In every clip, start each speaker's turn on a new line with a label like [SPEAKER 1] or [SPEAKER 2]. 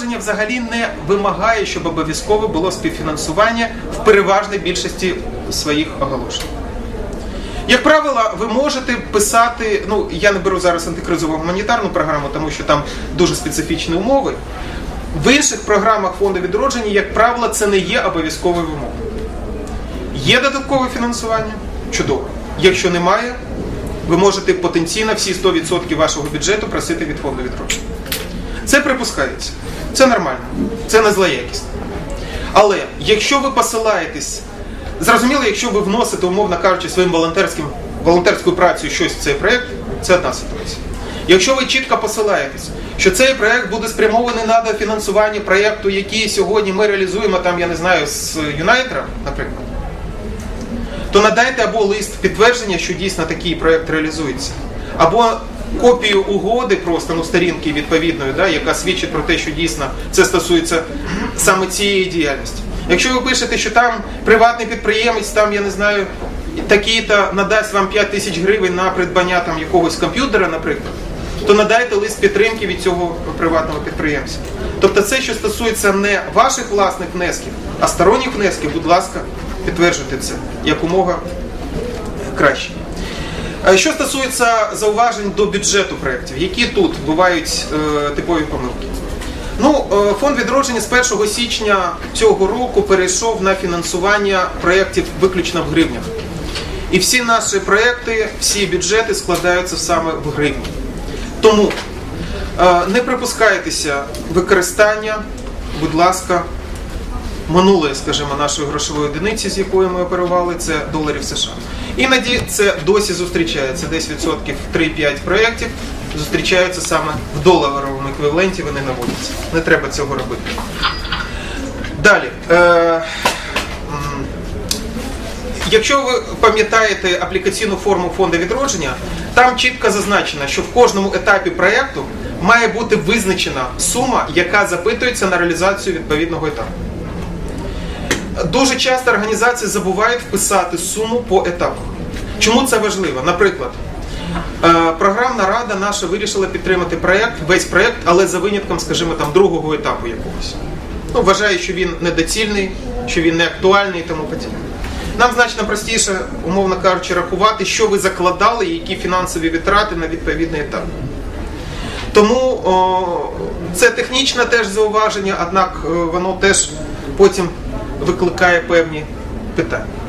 [SPEAKER 1] відродження взагалі не вимагає, щоб обов'язково було співфінансування в переважній більшості своїх оголошень. Як правило, ви можете писати, ну я не беру зараз антикризову гуманітарну програму, тому що там дуже специфічні умови. В інших програмах фонду відродження, як правило, це не є обов'язковою вимогою. Є додаткове фінансування? Чудово. Якщо немає, ви можете потенційно всі 100% вашого бюджету просити від фонду відродження. Це припускається. Це нормально. Це не зла якість. Але якщо ви посилаєтесь, зрозуміло, якщо ви вносите, умовно кажучи, своїм волонтерським волонтерською працею щось в цей проєкт, це одна ситуація. Якщо ви чітко посилаєтесь, що цей проєкт буде спрямований на дофінансування проєкту, який сьогодні ми реалізуємо, там, я не знаю, з Юнайтером, наприклад, то надайте або лист підтвердження, що дійсно такий проєкт реалізується, або копію угоди, просто ну, сторінки відповідної, да, яка свідчить про те, що дійсно це стосується саме цієї діяльності. Якщо ви пишете, що там приватний підприємець, там я не знаю, такий-то надасть вам 5 тисяч гривень на придбання там якогось комп'ютера, наприклад, то надайте лист підтримки від цього приватного підприємця. Тобто це, що стосується не ваших власних внесків, а сторонніх внесків, будь ласка, підтверджуйте це якомога краще. Що стосується зауважень до бюджету проєктів, які тут бувають е, типові помилки? Ну, е, фонд відродження з 1 січня цього року перейшов на фінансування проєктів виключно в гривнях. І всі наші проєкти, всі бюджети складаються саме в гривні. Тому е, не припускайтеся використання, будь ласка, минулої, скажімо, нашої грошової одиниці, з якою ми оперували, це доларів США. Іноді це досі зустрічається. Десь відсотків 3-5 проєктів зустрічаються саме в доларовому еквіваленті, вони наводяться. Не треба цього робити. Далі. Е, Якщо ви пам'ятаєте аплікаційну форму фонду відродження, там чітко зазначено, що в кожному етапі проєкту має бути визначена сума, яка запитується на реалізацію відповідного етапу. Дуже часто організації забувають вписати суму по етапах. Чому це важливо? Наприклад, е, програмна рада наша вирішила підтримати проєкт, весь проєкт, але за винятком, скажімо, там другого етапу якогось. Ну, вважає, що він недоцільний, що він не актуальний і тому подібне. Нам значно простіше, умовно кажучи, рахувати, що ви закладали, і які фінансові витрати на відповідний етап. Тому о, це технічне теж зауваження, однак е, воно теж потім викликає певні питання.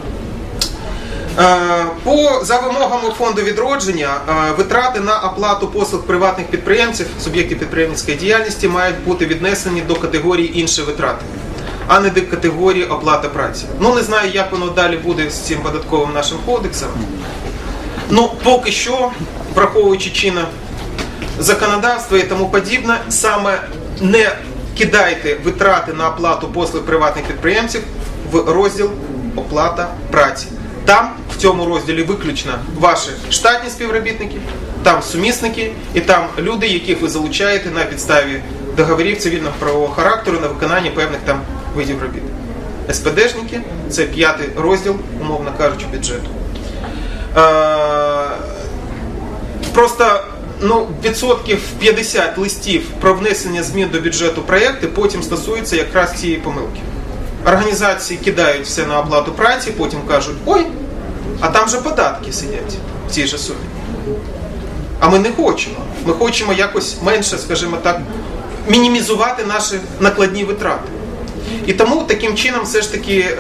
[SPEAKER 1] Е, По за вимогами фонду відродження е, витрати на оплату послуг приватних підприємців, суб'єктів підприємницької діяльності мають бути віднесені до категорії інші витрати, а не до категорії оплата праці. Ну не знаю, як воно далі буде з цим податковим нашим кодексом. Ну поки що, враховуючи чинне законодавство і тому подібне, саме не кидайте витрати на оплату послуг приватних підприємців в розділ оплата праці. Там цьому розділі виключно ваші штатні співробітники, там сумісники і там люди, яких ви залучаєте на підставі договорів цивільного правового характеру на виконання певних там видів робіт. СПДшники це п'ятий розділ, умовно кажучи, бюджету. Е, просто ну, відсотків 50 листів про внесення змін до бюджету проєкти потім стосуються якраз цієї помилки. Організації кидають все на оплату праці, потім кажуть, ой, а там же податки сидять в цій же сумі. А ми не хочемо. Ми хочемо якось менше, скажімо так, мінімізувати наші накладні витрати. І тому таким чином все ж таки е,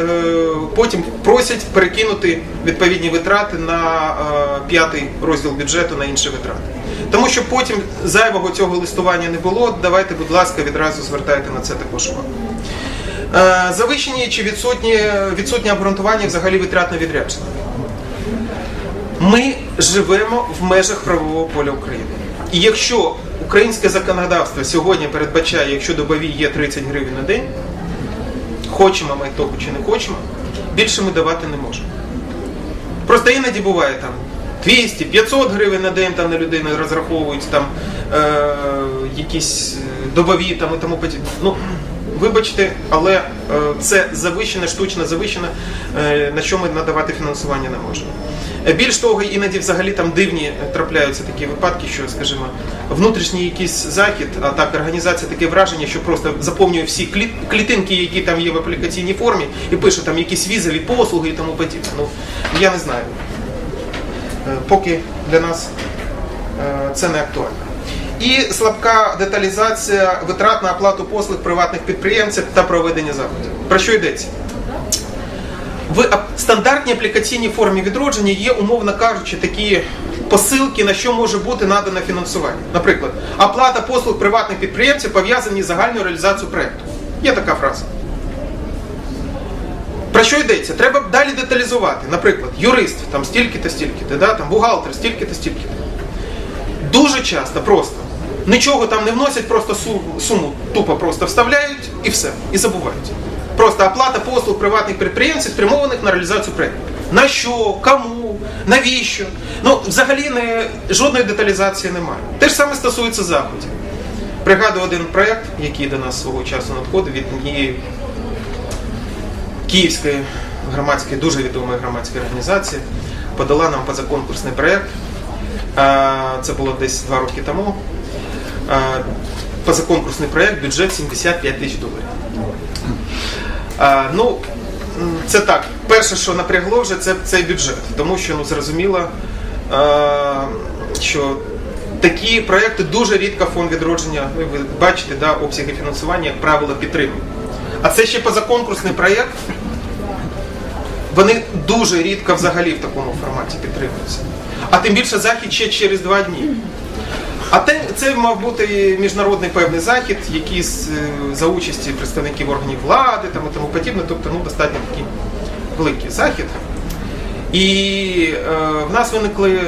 [SPEAKER 1] потім просять перекинути відповідні витрати на е, п'ятий розділ бюджету на інші витрати. Тому що потім зайвого цього листування не було, давайте, будь ласка, відразу звертайте на це також увагу. Е, завищені чи відсутні, відсутнє обґрунтування взагалі витрат на відрядження. Ми живемо в межах правового поля України. І якщо українське законодавство сьогодні передбачає, якщо добові є 30 гривень на день, хочемо ми того чи не хочемо, більше ми давати не можемо. Просто іноді буває там 200, 500 гривень на день там на людину розраховують там е, якісь е, добові там і тому подібне. Ну, вибачте, але е, це завищене, штучно завищене, е, на що ми надавати фінансування не можемо. Е, Більш того, іноді взагалі там дивні трапляються такі випадки, що, скажімо, внутрішній якийсь захід, а так організація таке враження, що просто заповнює всі клі- клітинки, які там є в аплікаційній формі, і пише там якісь візові послуги і тому подібне. Ну я не знаю. Е, Поки для нас е, це не актуально. І слабка деталізація витрат на оплату послуг приватних підприємців та проведення заходів. Про що йдеться? В стандартній аплікаційній формі відродження є, умовно кажучи, такі посилки, на що може бути надане фінансування. Наприклад, оплата послуг приватних підприємців пов'язані з загальною реалізацією проєкту. Є така фраза. Про що йдеться? Треба далі деталізувати. Наприклад, юрист там стільки-то, стільки-то, да? там, бухгалтер стільки-то, стільки-то. Дуже часто просто нічого там не вносять, просто су- суму тупо просто вставляють і все, і забувають. Просто оплата послуг приватних підприємців, спрямованих на реалізацію проєкту. На що, кому, навіщо? Ну, взагалі не, жодної деталізації немає. Те ж саме стосується заходів. Пригадую один проєкт, який до нас свого часу надходив від однієї київської громадської, дуже відомої громадської організації, подала нам позаконкурсний проєкт. Це було десь два роки тому. Позаконкурсний проєкт, бюджет 75 тисяч доларів. Ну, це так. Перше, що напрягло вже, це цей бюджет. Тому що ну, зрозуміло, що такі проекти дуже рідко фонд відродження, ви ви бачите, да, обсяги фінансування, як правило, підтримує. А це ще позаконкурсний проєкт. Вони дуже рідко взагалі в такому форматі підтримуються. А тим більше захід ще через два дні. А те, це мав бути міжнародний певний захід, який е, за участі представників органів влади там, і тому подібне, тобто ну, достатньо такий великий захід. І е, в нас виникли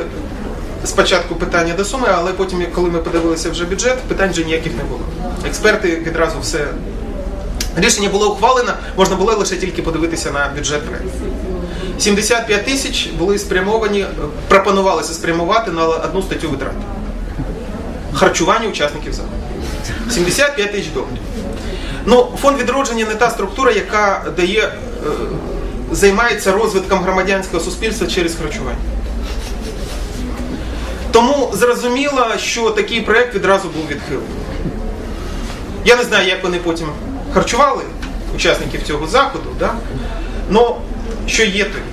[SPEAKER 1] спочатку питання до суми, але потім, коли ми подивилися вже бюджет, питань вже ніяких не було. Експерти відразу все. Рішення було ухвалено, можна було лише тільки подивитися на бюджет проекту. 75 тисяч були спрямовані, е, пропонувалося спрямувати на одну статтю витрат. Харчування учасників заходу. 75 тисяч доларів. Ну, фонд відродження не та структура, яка дає, е, займається розвитком громадянського суспільства через харчування. Тому зрозуміло, що такий проект відразу був відхилений. Я не знаю, як вони потім харчували учасників цього заходу, да? але що є, то є.